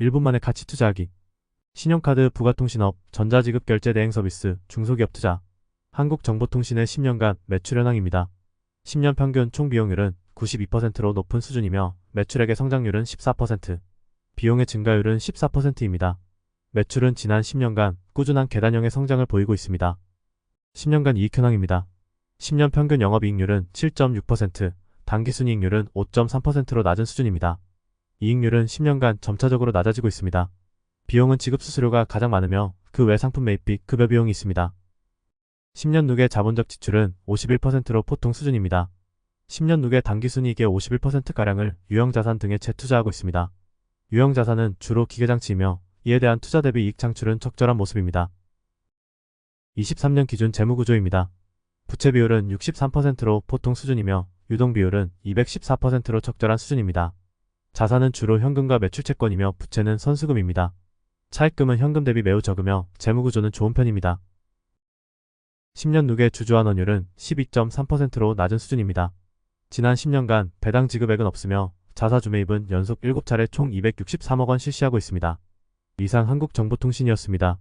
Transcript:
1분 만에 가치 투자하기. 신용카드 부가통신업, 전자지급 결제 대행 서비스, 중소기업 투자. 한국정보통신의 10년간 매출 현황입니다. 10년 평균 총 비용률은 92%로 높은 수준이며 매출액의 성장률은 14%, 비용의 증가율은 14%입니다. 매출은 지난 10년간 꾸준한 계단형의 성장을 보이고 있습니다. 10년간 이익 현황입니다. 10년 평균 영업이익률은 7.6%, 당기순이익률은 5.3%로 낮은 수준입니다. 이익률은 10년간 점차적으로 낮아지고 있습니다. 비용은 지급 수수료가 가장 많으며 그 외 상품 매입비, 급여 비용이 있습니다. 10년 누계 자본적 지출은 51%로 보통 수준입니다. 10년 누계 당기순이익의 51%가량을 유형자산 등에 재투자하고 있습니다. 유형자산은 주로 기계장치이며 이에 대한 투자 대비 이익 창출은 적절한 모습입니다. 23년 기준 재무구조입니다. 부채 비율은 63%로 보통 수준이며 유동 비율은 214%로 적절한 수준입니다. 자산은 주로 현금과 매출채권이며 부채는 선수금입니다. 차입금은 현금 대비 매우 적으며 재무구조는 좋은 편입니다. 10년 누계 주주환원율은 12.3%로 낮은 수준입니다. 지난 10년간 배당 지급액은 없으며 자사주 매입은 연속 7차례 총 263억 원 실시하고 있습니다. 이상 한국정보통신이었습니다.